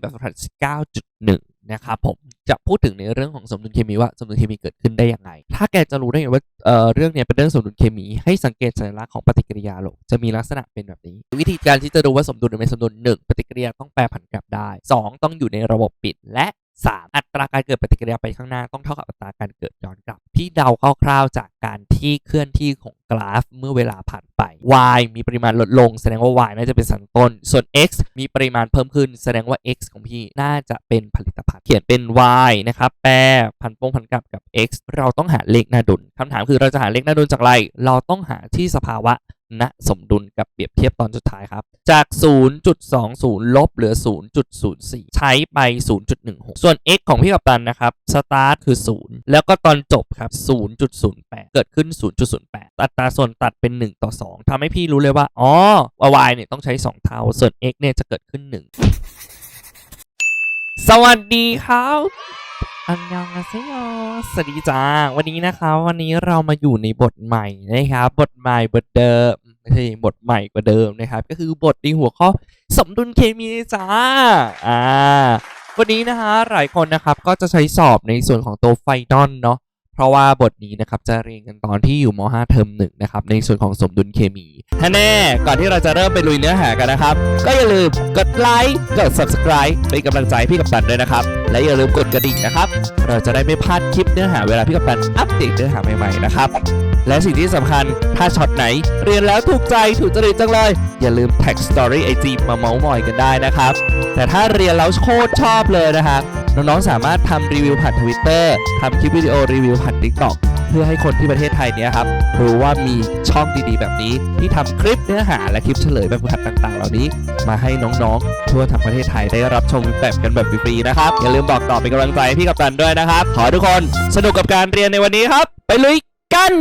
แบบสัมผัส9.1 นะครับผมจะพูดถึงในเรื่องของสมดุลเคมีว่าสมดุลเคมีเกิดขึ้นได้ยังไง ถ้าแกจะรู้ได้ไงว่าเอ่อเรื่องเนี้ยเป็นเรื่องสมดุลเคมี ให้สังเกตสัญลักษณ์ของปฏิกิริยาโลกจะมีลักษณะเป็นแบบนี้ วิธีการที่จะดูว่าสมดุลหรือไม่สมดุล1ปฏิกิริยาต้องแปรผันกลับได้ 2 ต้องอยู่ในระบบปิดและ 3. อัตราการเกิดปฏิกิริยาไปข้างหน้าต้องเท่ากับอัตราการเกิดย้อนกลับพี่เดาคร่าวๆจากการที่เคลื่อนที่ของกราฟเมื่อเวลาผ่านไป y มีปริมาณลดลง แสดงว่า y น่าจะเป็นสันต้น ส่วน x มีปริมาณเพิ่มขึ้น แสดงว่า x ของพี่น่าจะเป็นผลิตภัณฑ์ เขียนเป็น y นะครับแปรพันปงพันกลับกับ x เราต้องหาเลขหน้าดุลคำถามคือเราจะหาเลขหน้าดุลจากอะไร เราต้องหาที่สภาวะ ณสมดุลกับเปรียบเทียบตอนสุดท้ายครับ จาก 0.20 ลบเหลือ 0.04 ใช้ไป 0.16 ส่วน x ของพี่กัปตันนะครับสตาร์ทคือ 0 แล้วก็ตอนจบครับ 0.08 เกิดขึ้น 0.08 อัตราส่วนตัดเป็น 1 ต่อ 2ทำให้พี่รู้เลยว่า อ๋อ y เนี่ยต้องใช้ 2 เท่า ส่วน x เนี่ยจะเกิดขึ้น 1 สวัสดีครับ อันยองอาเซโยสวัสดีจ้า วันนี้นะครับวันนี้เรามาอยู่ในบทใหม่นะครับ บทใหม่บทเดิมไม่ใช่บทใหม่กว่าเดิมนะครับ ก็คือบทในหัวข้อสมดุลเคมีจ้า อ่า วันนี้นะฮะหลายคนนะครับก็จะใช้สอบในส่วนของตัวไฟนอลเนาะ เพราะว่าบทนี้นะครับจะเรียนกันตอนที่อยู่ม .5 เทอมหนึ่งนะครับในส่วนของสมดุลเคมีถ้าแน่ก่อนที่เราจะเริ่มไปลุยเนื้อหากันนะครับ ก็อย่าลืมกดไลค์กด subscribe เป็นกำลังใจให้พี่กับตันด้วยนะครับ และอย่าลืมกดกระดิ่งนะครับ เราจะได้ไม่พลาดคลิปเนื้อหาเวลาพี่กับตันอัปเดตเนื้อหาใหม่ๆนะครับและสิ่งที่สำคัญถ้าช็อตไหน เรียนแล้วถูกใจถูกจริตจังเลย อย่าลืมแท็กสตอรี่ไอจีมาเมาส์มอยกันได้นะครับ แต่ถ้าเรียนแล้วโคตรชอบเลยนะครับ น้องๆสามารถทำรีวิวผ่านทวิตเตอร์ทำคลิปวิดีโอรีวิวผ่าน t ิ k t o k เพื่อให้คนที่ประเทศไทยเนี้ยครับรู้ว่ามีช่องดีๆ แบบนี้ ที่ทำคลิปเนื้อหาและคลิปเฉลยแบบฝึกหัดต่างๆ เหล่านี้ มาให้น้องๆ ทั่วทั้งประเทศไทยได้รับชมแบบกันแบบฟรีๆนะครับ อย่าลืมบอกต่อเป็นกำลังใจพี่กับตันด้วยนะครับ ขอทุกคนสนุกกับการเรียนในวันนี้ครับ ไปลุยกัน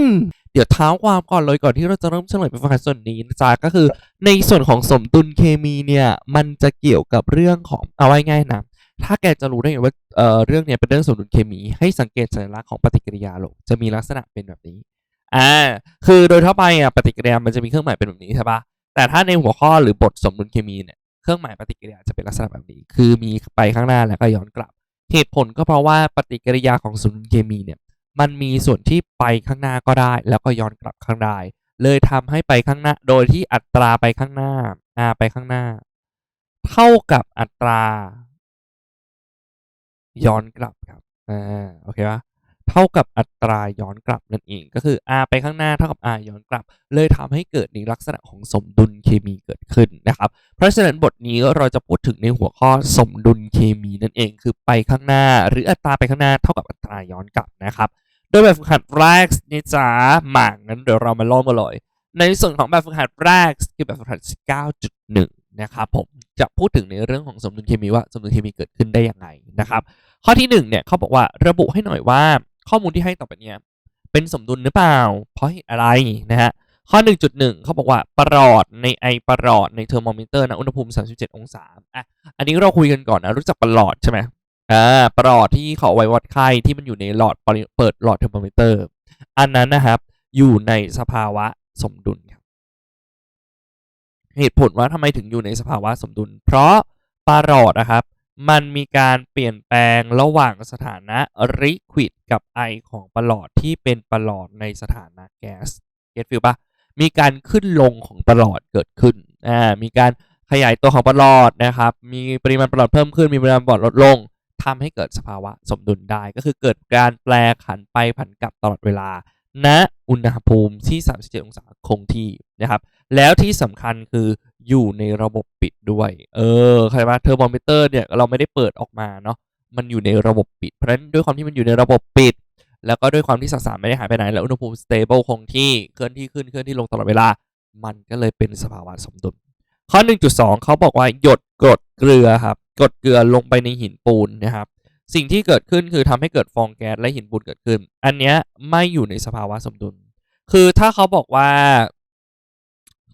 เดี๋ยวเท้าความก่อนเลยก่อนที่เราจะเริ่มเฉลยเป็นฝึกหัดส่วนนี้นะจ๊ะก็คือในส่วนของสมดุลเคมีเนี่ยมันจะเกี่ยวกับเรื่องของเอาไว้ง่ายนะ ถ้าแกจะรู้ได้ไงว่าเอ่อเรื่องเนี้ยเป็นเรื่องสมดุลเคมี ให้สังเกตสัญลักษณ์ของปฏิกิริยาลกจะมีลักษณะเป็นแบบนี้อ่าคือโดยทั่วไปอะปฏิกิริยามันจะมีเครื่องหมายเป็นแบบนี้ใช่ปะแต่ถ้าในหัวข้อหรือบทสมดุลเคมีเนี่ยเครื่องหมายปฏิกิริยาจะเป็นลักษณะแบบนี้ คือมีไปข้างหน้าแล้วก็ย้อนกลับ เหตุผลก็เพราะว่าปฏิกิริยาของสมดุลเคมีเนี่ยมันมีส่วนที่ไปข้างหน้าก็ได้ แล้วก็ย้อนกลับข้างได้เลยทำให้ไปข้างหน้า โดยที่อัตราไปข้างหน้าอ่าไปข้างหน้า เท่ากับอัตรา ย้อนกลับครับอ่าโอเคปะเท่ากับอัตราย้อนกลับนั่นเองก็คือ r ไปข้างหน้าเท่ากับ r ย้อนกลับ เลยทำให้เกิดในลักษณะของสมดุลเคมีเกิดขึ้นนะครับ เพราะฉะนั้นบทนี้เราจะพูดถึงในหัวข้อสมดุลเคมีนั่นเอง คือไปข้างหน้า หรืออัตราไปข้างหน้าเท่ากับอัตราย้อนกลับนะครับ โดยแบบฝึกหัดแรกนี่จ้าหมางนั้นเดี๋ยวเรามาล่อมาเลยในส่วนของแบบฝึกหัดแรกคือแบบฝึกหัด 19.1 นะครับผมจะพูดถึงในเรื่องของสมดุลเคมีว่าสมดุลเคมีเกิดขึ้นได้ยังไงนะครับ ข้อที่ 1 เนี่ยเขาบอกว่าระบุให้หน่อยว่าข้อมูลที่ให้ต่อไปเนี้ยเป็นสมดุลหรือเปล่า เพราะเหตุอะไรนะฮะข้อ 1.1 เขาบอกว่าประหลอดในไอประหลอดในเทอร์โมมิเตอร์นะอุณหภูมิ 37 องศาอะอันนี้เราคุยกันก่อนนะรู้จักประหลอดใช่ไหมอ่าประหลอดที่เขาไว้วัดไข้ที่มันอยู่ในหลอดเปิดหลอดเทอร์โมมิเตอร์ อันนั้นนะครับ อยู่ในสภาวะสมดุลครับเหตุผลว่าทำไมถึงอยู่ในสภาวะสมดุล เพราะปลอดนะครับ มันมีการเปลี่ยนแปลงระหว่างสถานะลิควิดกับไอของประหลอดที่เป็นประหลอดในสถานะแก๊สเก็ตฟิลปะมีการขึ้นลงของประหลอดเกิดขึ้นอ่ามีการขยายตัวของประหลอดนะครับ มีปริมาณประหลอดเพิ่มขึ้น มีปริมาณประหลอดลดลงทำให้เกิดสภาวะสมดุลได้ ก็คือเกิดการแปลผันไปผันกลับตลอดเวลา ณ อุณหภูมิที่ 37 องศาคงที่นะครับ แล้วที่สำคัญคือ อยู่ในระบบปิดด้วย เออใครว่าเทอร์โมมิเตอร์เนี่ยเราไม่ได้เปิดออกมาเนาะ มันอยู่ในระบบปิด เพราะฉะนั้นด้วยความที่มันอยู่ในระบบปิด แล้วก็ด้วยความที่สสารไม่ได้หายไปไหน แล้วอุณหภูมิ stable คงที่เคลื่อนที่ขึ้นเคลื่อนที่ลงตลอดเวลา มันก็เลยเป็นสภาวะสมดุล ข้อ 1.2 เขาบอกว่าหยดกรดเกลือครับ กรดเกลือลงไปในหินปูนนะครับ สิ่งที่เกิดขึ้นคือทำให้เกิดฟองแก๊สและหินปูนเกิดขึ้น อันเนี้ยไม่อยู่ในสภาวะสมดุล คือถ้าเขาบอกว่า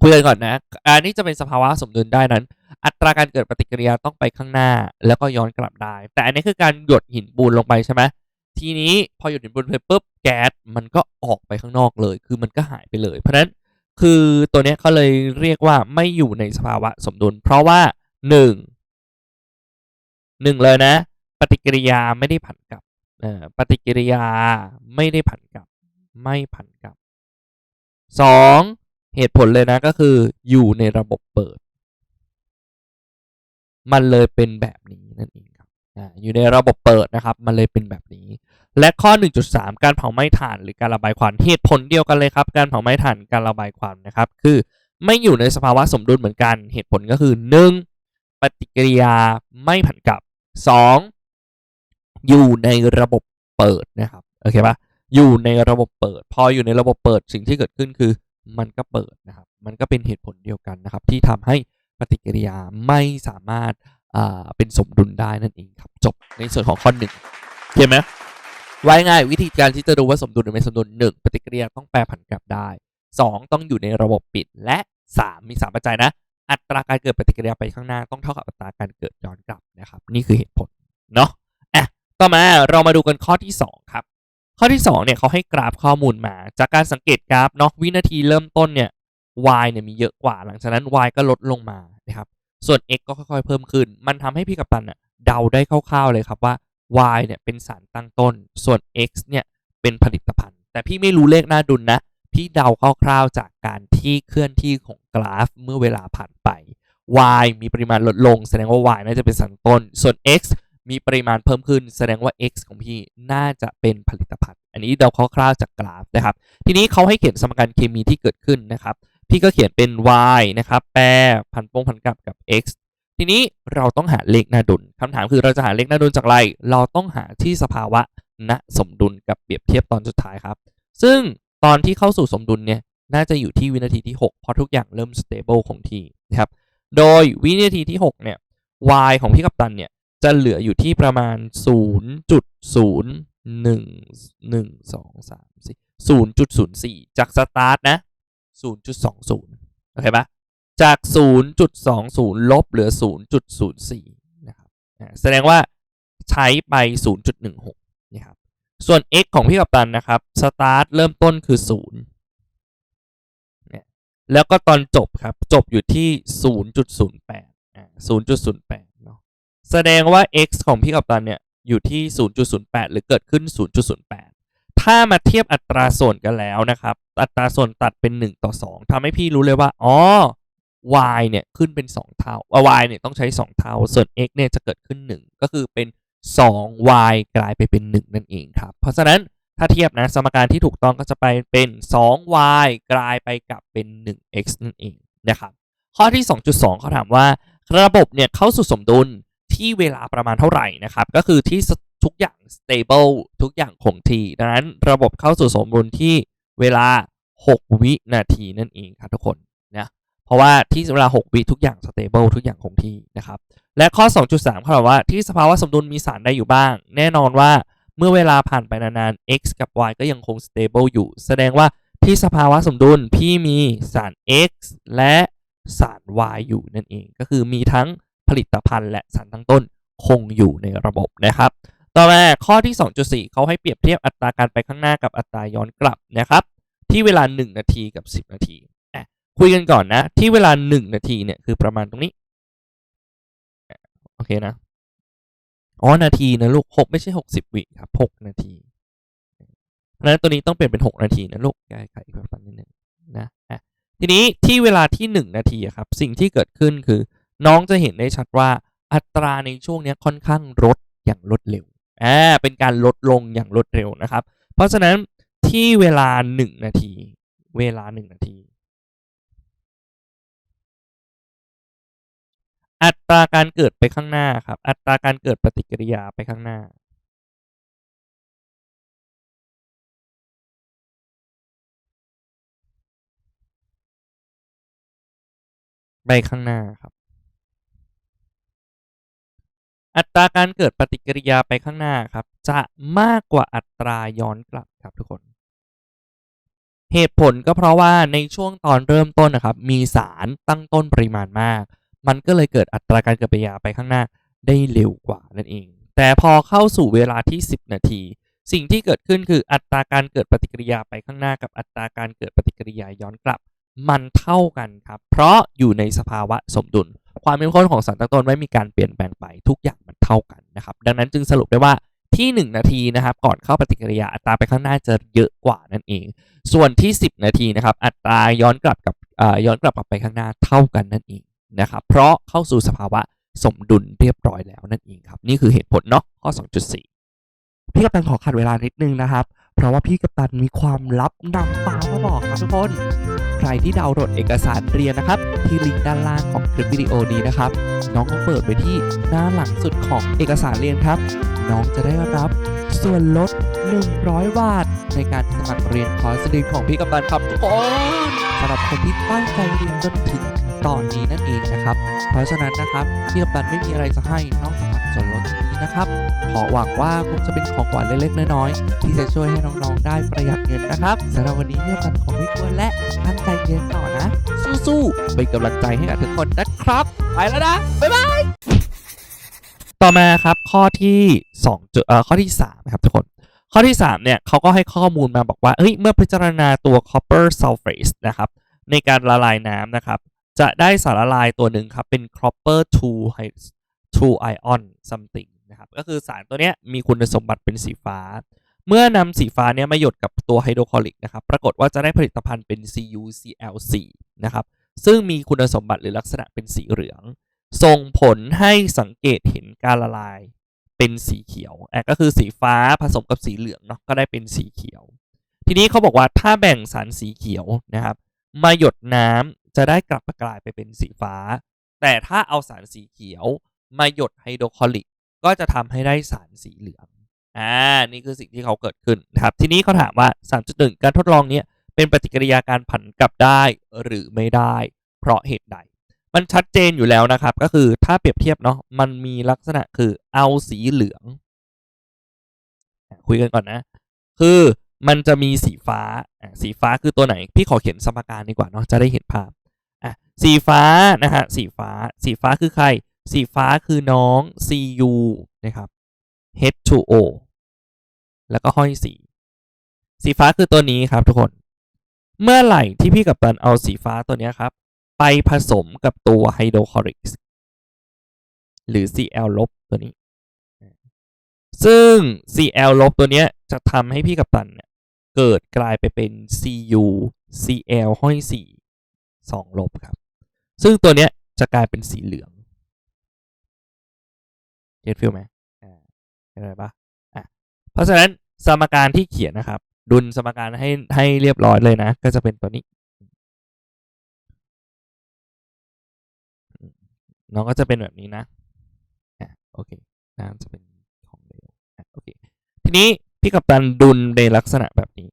คุยกันก่อนนะอันนี้จะเป็นสภาวะสมดุลได้นั้น อัตราการเกิดปฏิกิริยาต้องไปข้างหน้าแล้วก็ย้อนกลับได้ แต่อันนี้คือการหยดหินปูนลงไปใช่ไหมทีนี้พอหยดหินปูนไปปุ๊บแก๊สมันก็ออกไปข้างนอกเลย คือมันก็หายไปเลย เพราะฉะนั้นคือตัวเนี้ยเขาเลยเรียกว่าไม่อยู่ในสภาวะสมดุล เพราะว่าหนึ่งหนึ่งเลยนะ ปฏิกิริยาไม่ได้ผันกลับปฏิกิริยาไม่ได้ผันกลับ ไม่ผันกลับสอง เหตุผลเลยนะก็คืออยู่ในระบบเปิด มันเลยเป็นแบบนี้นั่นเองครับอยู่ในระบบเปิดนะครับ มันเลยเป็นแบบนี้ และข้อ 1.3 การเผาไหม้ถ่านหรือการระบายควันเหตุผลเดียวกันเลยครับ การเผาไหม้ถ่านการระบายควันนะครับ คือไม่อยู่ในสภาวะสมดุลเหมือนกัน เหตุผลก็คือ 1. ปฏิกิริยาไม่ผันกลับ 2. อยู่ในระบบเปิดนะครับโอเคปะอยู่ในระบบเปิด พออยู่ในระบบเปิดสิ่งที่เกิดขึ้นคือ มันก็เปิดนะครับ มันก็เป็นเหตุผลเดียวกันนะครับ ที่ทำให้ปฏิกิริยาไม่สามารถอ่าเป็นสมดุลได้นั่นเองครับ จบในส่วนของข้อหนึ่งเห็นไหมไว้ง่ายวิธีการที่จะดูว่าสมดุลหรือไม่สมดุลหนึ่งปฏิกิริยาต้องแปรผันกลับได้สองต้องอยู่ในระบบปิดและสามมีสามปัจจัยนะ อัตราการเกิดปฏิกิริยาไปข้างหน้าต้องเท่ากับอัตราการเกิดย้อนกลับนะครับ นี่คือเหตุผลเนาะอะต่อมาเรามาดูกันข้อที่สองครับ ข้อที่2เนี่ยเขาให้กราฟข้อมูลมา จากการสังเกตกราฟเนาะวินาทีเริ่มต้นเนี่ย y เนี่ยมีเยอะกว่า หลังจากนั้น y ก็ลดลงมานะครับส่วน x ก็ค่อยๆเพิ่มขึ้น มันทำให้พี่กัปตันเน่ยเดาได้คร่าวๆเลยครับว่า y เนี่ยเป็นสารตั้งต้น ส่วน x เนี่ยเป็นผลิตภัณฑ์ แต่พี่ไม่รู้เลขหน้าดุลนะพี่เดาคร่าวๆจากการที่เคลื่อนที่ของกราฟเมื่อเวลาผ่านไป y มีปริมาณลดลง แสดงว่า y น่าจะเป็นสารต้น ส่วน x มีปริมาณเพิ่มขึ้นแสดงว่า x ของพี่น่าจะเป็นผลิตภัณฑ์ อันนี้เดาคร่าวๆจากกราฟนะครับ ทีนี้เขาให้เขียนสมการเคมีที่เกิดขึ้นนะครับ พี่ก็เขียนเป็น y นะครับ แปรพันปงพันกลับกับ x ทีนี้เราต้องหาเลขหน้าดุลคำถามคือเราจะหาเลขหน้าดุลจากอะไร เราต้องหาที่สภาวะณสมดุลกับเปรียบเทียบตอนสุดท้ายครับ ซึ่งตอนที่เข้าสู่สมดุลเนี่ยน่าจะอยู่ที่วินาทีที่ 6 เพราะทุกอย่างเริ่ม stable คงที่นะครับ โดยวินาทีที่ 6 เนี่ย y ของพี่กัปตันเนี่ย จะเหลืออยู่ที่ประมาณ 0.0112340.04 จากสตาร์ทนะ 0.20 โอเคปะจาก 0.20 ลบเหลือ 0.04 นะครับ แสดงว่าใช้ไป 0.16 นะครับ ส่วน x ของพี่กัปตันนะครับ สตาร์ทเริ่มต้นคือ 0แล้วก็ตอนจบครับ จบอยู่ที่ 0.08 0.08 แสดงว่า x ของพี่กัปตันเนี่ย อยู่ที่ 0.08 หรือเกิดขึ้น 0.08 ถ้ามาเทียบอัตราส่วนกันแล้วนะครับ อัตราส่วนตัดเป็น 1 ต่อ 2ทำให้พี่รู้เลยว่า อ๋อ y เนี่ย ขึ้นเป็น 2 เท่า y เนี่ย ต้องใช้ 2 เท่า ส่วน x เนี่ย จะเกิดขึ้น 1 ก็คือเป็น 2y กลายไปเป็น 1 นั่นเองครับ เพราะฉะนั้นถ้าเทียบนะ สมการที่ถูกต้องก็จะไปเป็น 2y กลายไปกับเป็น 1x นั่นเองนะครับ ข้อที่ 2.2เขาถามว่า ระบบเนี่ยเข้าสู่สมดุล ที่เวลาประมาณเท่าไหร่นะครับ ก็คือที่ทุกอย่าง stable ทุกอย่างคงที่ดังนั้นระบบเข้าสู่สมดุลที่เวลา 6 วินาทีนั่นเองครับทุกคนนะเพราะว่าที่เวลา 6 วิทุกอย่าง stable ทุกอย่างคงที่นะครับ และข้อ 2.3เขาบอกว่าที่สภาวะสมดุลมีสารใดอยู่บ้าง แน่นอนว่าเมื่อเวลาผ่านไปนานๆ x กับ y ก็ยังคง stable อยู่ แสดงว่าที่สภาวะสมดุลพี่มีสาร x และสาร y อยู่นั่นเอง ก็คือมีทั้ง ผลิตภัณฑ์และสารตั้งต้นคงอยู่ในระบบนะครับ ต่อมาข้อที่ 2.4เขาให้เปรียบเทียบอัตราการไปข้างหน้ากับอัตราย้อนกลับนะครับที่เวลา 1 นาทีกับ 10 นาทีคุยกันก่อนนะ ที่เวลา 1 นาทีเนี่ยคือประมาณตรงนี้โอเคนะอ๋อนาทีนะลูก6ไม่ใช่ 60 วิครับ 6 นาทีเพราะฉะนั้นตัวนี้ต้องเปลี่ยนเป็น 6 นาทีนะลูกแก้ไขอีกแบบนิดนึงนะอะทีนี้ที่เวลาที่ 1 นาทีครับ สิ่งที่เกิดขึ้นคือ น้องจะเห็นได้ชัดว่าอัตราในช่วงนี้ค่อนข้างลดอย่างรวดเร็วอ่าเป็นการลดลงอย่างรวดเร็วนะครับ เพราะฉะนั้นที่เวลา 1 นาที เวลา 1 นาที อัตราการเกิดไปข้างหน้าครับ อัตราการเกิดปฏิกิริยาไปข้างหน้าไปข้างหน้าครับ อัตราการเกิดปฏิกิริยาไปข้างหน้าครับ จะมากกว่าอัตราย้อนกลับครับทุกคน เหตุผลก็เพราะว่าในช่วงตอนเริ่มต้นนะครับ มีสารตั้งต้นปริมาณมาก มันก็เลยเกิดอัตราการเกิดปฏิกิริยาไปข้างหน้าได้เร็วกว่านั่นเอง แต่พอเข้าสู่เวลาที่ 10 นาที สิ่งที่เกิดขึ้นคืออัตราการเกิดปฏิกิริยาไปข้างหน้ากับอัตราการเกิดปฏิกิริยาย้อนกลับ มันเท่ากันครับ เพราะอยู่ในสภาวะสมดุล ความเข้มข้นของสารตั้งต้นไม่มีการเปลี่ยนแปลงไปทุกอย่างมันเท่ากันนะครับ ดังนั้นจึงสรุปได้ว่าที่ 1 นาทีนะครับ ก่อนเข้าปฏิกิริยาอัตราไปข้างหน้าจะเยอะกว่านั่นเอง ส่วนที่ 10 นาทีนะครับ อัตราย้อนกลับกับย้อนกลับกลับไปข้างหน้าเท่ากันนั่นเองนะครับ เพราะเข้าสู่สภาวะสมดุลเรียบร้อยแล้วนั่นเองครับ นี่คือเหตุผลเนาะข้อ 2.4 พี่กัปตันขอขัดเวลานิดนึงนะครับ เพราะว่าพี่กัปตันมีความลับนำฟ้ามาบอกครับทุกคน รที่ดาวน์โหลดเอกสารเรียนนะครับ ที่ลิงก์ด้านล่างของคลิปวิดีโอนี้นะครับ น้องก็เปิดไปที่หน้าหลังสุดของเอกสารเรียนครับ น้องจะได้รับส่วนลด 100 บาท ในการสมัครเรียนคอร์สเรียนของพี่กัปตันครับทุกคนสำหรับคนที่ตั้งใจเรียนจนถึงตอนนี้นั่นเองนะครับ เพราะฉะนั้นนะครับพี่กัปตันไม่มีอะไรจะให้นอกจาก นี้นะครับ ขอหวังว่าคงจะเป็นของขวัญเล็กๆน้อยๆที่จะช่วยให้น้องๆได้ประหยัดเงินนะครับสำหรับวันนี้เพี่กัปตันขอไม่ควรและตั้งใจเรียนต่อนะ สู้ๆเป็นกำลังใจให้กับทุกคนนะครับ ไปแล้วนะ บ๊ายบายต่อมาครับข้อที่2จุดเอ่อข้อที่3นะครับทุกคนข้อที่ 3 เนี่ยเขาก็ให้ข้อมูลมาบอกว่า เฮ้ย เมื่อพิจารณาตัว copper sulfate นะครับ ในการละลายน้ำนะครับ จะได้สารละลายตัวหนึ่งครับ เป็น copper 2 2 ion something นะครับก็คือสารตัวเนี้ยมีคุณสมบัติเป็นสีฟ้า เมื่อนำสีฟ้าเนี้ยมาหยดกับตัวไฮโดรคลอริกนะครับปรากฏว่าจะได้ผลิตภัณฑ์เป็น CuCl4 นะครับซึ่งมีคุณสมบัติหรือลักษณะเป็นสีเหลือง ส่งผลให้สังเกตเห็นการละลายเป็นสีเขียวอะก็คือสีฟ้าผสมกับสีเหลืองเนาะก็ได้เป็นสีเขียว ทีนี้เขาบอกว่าถ้าแบ่งสารสีเขียวนะครับ มาหยดน้ำจะได้กลับกลายไปเป็นสีฟ้า แต่ถ้าเอาสารสีเขียวมาหยดไฮโดรคลอริก ก็จะทำให้ได้สารสีเหลือง อ่า นี่คือสิ่งที่เขาเกิดขึ้นนะครับ ทีนี้เขาถามว่า 3.1 การทดลองนี้เป็นปฏิกิริยาการผันกลับได้หรือไม่ได้ เพราะเหตุใด มันชัดเจนอยู่แล้วนะครับ ก็คือถ้าเปรียบเทียบเนาะ มันมีลักษณะคือเอาสีเหลือง คุยกันก่อนนะ คือมันจะมีสีฟ้า สีฟ้าคือตัวไหน พี่ขอเขียนสมการดีกว่าเนาะ จะได้เห็นภาพ อะ สีฟ้านะฮะ สีฟ้า สีฟ้าคือใคร สีฟ้าคือน้อง Cu นะครับ H2O แล้วก็ห้อยสี สีฟ้าคือตัวนี้ครับทุกคน เมื่อไหร่ที่พี่กับตันเอาสีฟ้าตัวนี้ครับ ไปผสมกับตัวไฮโดรคลอริกหรือ Cl ลบตัวนี้ ซึ่ง Cl ลบตัวนี้จะทำให้พี่กับตันเนี่ยเกิดกลายไปเป็น Cu Cl ห้อยสีสองลบครับ ซึ่งตัวเนี้ยจะกลายเป็นสีเหลือง เก็ตฟิลไหมอ่าเห็นไหมปะอะเพราะฉะนั้นสมการที่เขียนนะครับ ดุลสมการให้ให้เรียบร้อยเลยนะ ก็จะเป็นตัวนี้น้องก็จะเป็นแบบนี้นะอะโอเคน้ำจะเป็นของเหลวอะโอเคทีนี้พี่กัปตันดุลในลักษณะแบบนี้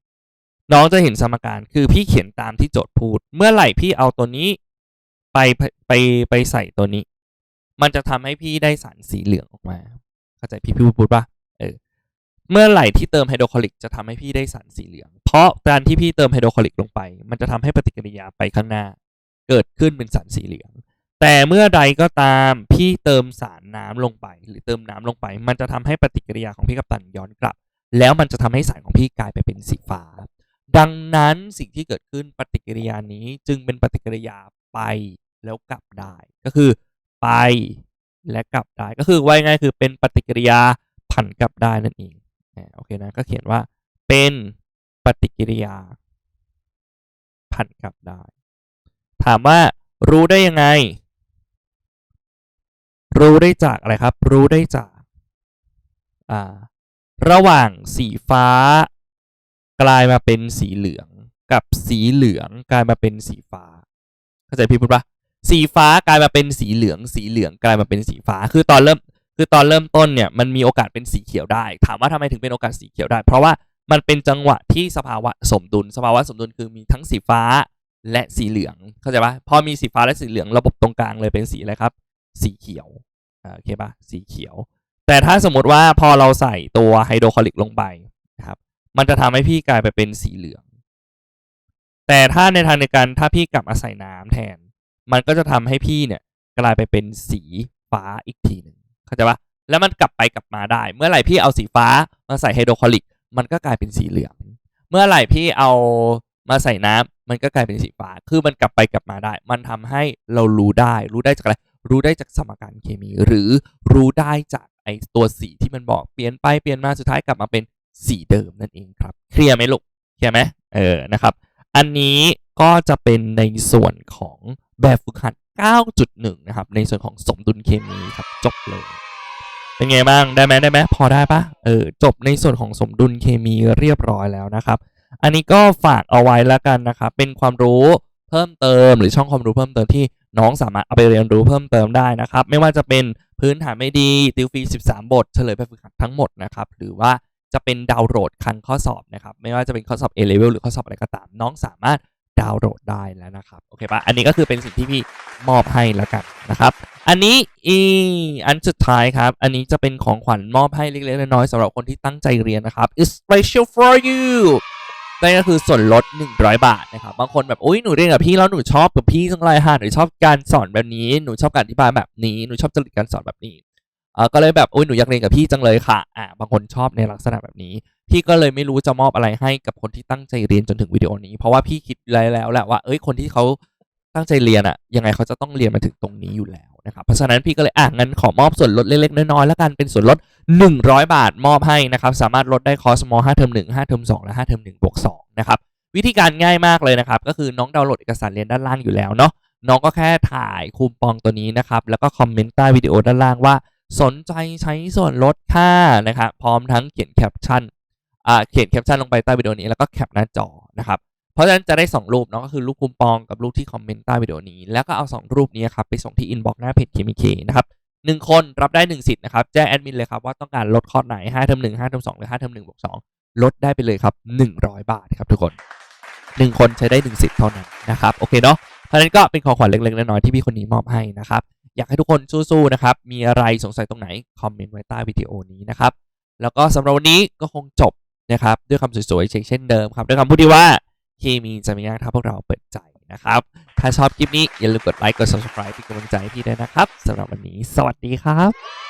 น้องจะเห็นสมการคือพี่เขียนตามที่โจทย์พูด เมื่อไหร่พี่เอาตัวนี้ไปไปไปใส่ตัวนี้ มันจะทำให้พี่ได้สารสีเหลืองออกมา เข้าใจพี่พี่พูดปะเออ เมื่อไหร่ที่เติมไฮโดรคลอริกจะทำให้พี่ได้สารสีเหลือง เพราะการที่พี่เติมไฮโดรคลอริกลงไป มันจะทำให้ปฏิกิริยาไปข้างหน้า เกิดขึ้นเป็นสารสีเหลือง แต่เมื่อใดก็ตามพี่เติมสารน้ำลงไป หรือเติมน้ำลงไป มันจะทำให้ปฏิกิริยาของพี่กัปตันย้อนกลับ แล้วมันจะทำให้สารของพี่กลายไปเป็นสีฟ้า ดังนั้นสิ่งที่เกิดขึ้นปฏิกิริยานี้จึงเป็นปฏิกิริยาไปแล้วกลับได้ ก็คือ ไป และกลับได้ก็คือว่าง่ายคือเป็นปฏิกิริยาผันกลับได้นั่นเองโอเคนะก็เขียนว่าเป็นปฏิกิริยาผันกลับได้ ถามว่ารู้ได้ยังไง รู้ได้จากอะไรครับ รู้ได้จากอ่าระหว่างสีฟ้ากลายมาเป็นสีเหลือง กับสีเหลืองกลายมาเป็นสีฟ้าเข้าใจพี่พูดปะ สีฟ้ากลายมาเป็นสีเหลือง สีเหลืองกลายมาเป็นสีฟ้า คือตอนเริ่ม คือตอนเริ่มต้นเนี่ยมันมีโอกาสเป็นสีเขียวได้ ถามว่าทำไมถึงเป็นโอกาสสีเขียวได้ เพราะว่ามันเป็นจังหวะที่สภาวะสมดุล สภาวะสมดุลคือมีทั้งสีฟ้าและสีเหลือง เข้าใจปะพอมีสีฟ้าและสีเหลืองระบบตรงกลางเลยเป็นสีอะไรครับ สีเขียวโอเคปะสีเขียว แต่ถ้าสมมติว่าพอเราใส่ตัวไฮโดรคลอริกลงไปนะครับ มันจะทำให้พี่กลายไปเป็นสีเหลือง แต่ถ้าในทางในการถ้าพี่กลับมาใส่น้ำแทน มันก็จะทำให้พี่เนี่ยกลายไปเป็นสีฟ้าอีกทีหนึ่งเข้าใจปะแล้วมันกลับไปกลับมาได้ เมื่อไหร่พี่เอาสีฟ้ามาใส่ไฮโดรคลอริก มันก็กลายเป็นสีเหลือง เมื่อไหร่พี่เอามาใส่น้ำมันก็กลายเป็นสีฟ้า คือมันกลับไปกลับมาได้ มันทำให้เรารู้ได้ รู้ได้จากอะไร รู้ได้จากสมการเคมี หรือรู้ได้จากไอตัวสีที่มันบอกเปลี่ยนไปเปลี่ยนมาสุดท้ายกลับมาเป็นสีเดิมนั่นเองครับ เคลียร์ไหมลูก เคลียร์ไหมเออ นะครับ อันนี้ก็จะเป็นในส่วนของ แบบฝึกหัด 9.1 นะครับ ในส่วนของสมดุลเคมีครับ จบเลย เป็นไงบ้าง ได้ไหมได้ไหมพอได้ปะเออ จบในส่วนของสมดุลเคมีเรียบร้อยแล้วนะครับ อันนี้ก็ฝากเอาไว้แล้วกันนะครับ เป็นความรู้เพิ่มเติม หรือช่องความรู้เพิ่มเติมที่น้องสามารถเอาไปเรียนรู้เพิ่มเติมได้นะครับ ไม่ว่าจะเป็นพื้นฐานไม่ดีติวฟรี 13 บท เฉลยแบบฝึกหัดทั้งหมดนะครับ หรือว่าจะเป็นดาวน์โหลดคันข้อสอบนะครับ ไม่ว่าจะเป็นข้อสอบ A level หรือข้อสอบอะไรก็ตาม น้องสามารถ ดาวน์โหลดได้แล้วนะครับโอเคปะอันนี้ก็คือเป็นสิ่งที่พี่มอบให้แล้วกันนะครับอันนี้อีอันสุดท้ายครับ อันนี้จะเป็นของขวัญมอบให้เล็กๆน้อยๆสำหรับคนที่ตั้งใจเรียนนะครับ is special for you นั่นก็คือส่วนลด 100 บาทนะครับ บางคนแบบอุ้ยหนูเรียนกับพี่แล้วหนูชอบกับพี่จังเลยค่ะหนูชอบการสอนแบบนี้ หนูชอบการอธิบายแบบนี้ หนูชอบจริตการสอนแบบนี้เออก็เลยแบบอุ้ยหนูอยากเรียนกับพี่จังเลยค่ะ อ่า บางคนชอบในลักษณะแบบนี้ พี่ก็เลยไม่รู้จะมอบอะไรให้กับคนที่ตั้งใจเรียนจนถึงวิดีโอนี้ เพราะว่าพี่คิดแล้วแหละว่า เอ้ยคนที่เขาตั้งใจเรียนอะยังไงเขาจะต้องเรียนมาถึงตรงนี้อยู่แล้วนะครับเพราะฉะนั้นพี่ก็เลยอะงั้นขอมอบส่วนลดเล็กๆน้อยๆแล้วกันเป็นส่วนลด 100 บาทมอบให้นะครับสามารถลดได้คอร์สม5เทอม1 5เทอม2และ5เทอม1บวก2นะครับวิธีการง่ายมากเลยนะครับก็คือน้องดาวน์โหลดเอกสารเรียนด้านล่างอยู่แล้วเนาะน้องก็แค่ถ่ายคูปองตัวนี้นะครับแล้วก็คอมเมนต์ใต้วิดีโอด้านล่างว่า สนใจใช้ส่วนลดค่านะครับพร้อมทั้งเขียนแคปชั่น เขียนแคปชั่นลงไปใต้วิดีโอนี้แล้วก็แคปหน้าจอนะครับเพราะฉะนั้นจะได้ 2 รูปเนาะก็คือรูปคูปองกับรูปที่คอมเมนต์ใต้วิดีโอนี้ แล้วก็เอา 2 รูปนี้ครับไปส่งที่อินบ็อกซ์หน้าเพจเคมีเคนะครับหนึ่งคนรับได้ 1 สิทธิ์นะครับแจ้งแอดมินเลยครับว่าต้องการลดคอร์สไหน5เทอม1 5เทอม2หรือ5เทอม1บวก2ลดได้ไปเลยครับ 100 บาทครับทุกคนหนึ่งคนใช้ได้หนึ่งสิทธิ์เท่านั้นนะครับโอเคเนาะเพราะฉะนั้นก็เป็นของขวัญเล็กๆน้อยๆที่พี่คนนี้มอบให้นะครับอยากให้ทุกคนสู้ๆนะครับมีอะไรสงสัยตรงไหนคอมเมนต์ไว้ใต้วิดีโอนี้นะครับแล้วก็สำหรับวันนี้ก็คงจบ นะครับด้วยคำสวยๆเช่นเดิมครับด้วยคำพูดที่ว่าเคมีจะไม่ยากถ้าพวกเราเปิดใจนะครับ ถ้าชอบคลิปนี้อย่าลืมกดไลค์กด subscribe เป็นกำลังใจให้พี่ด้วยนะครับสำหรับวันนี้ สวัสดีครับ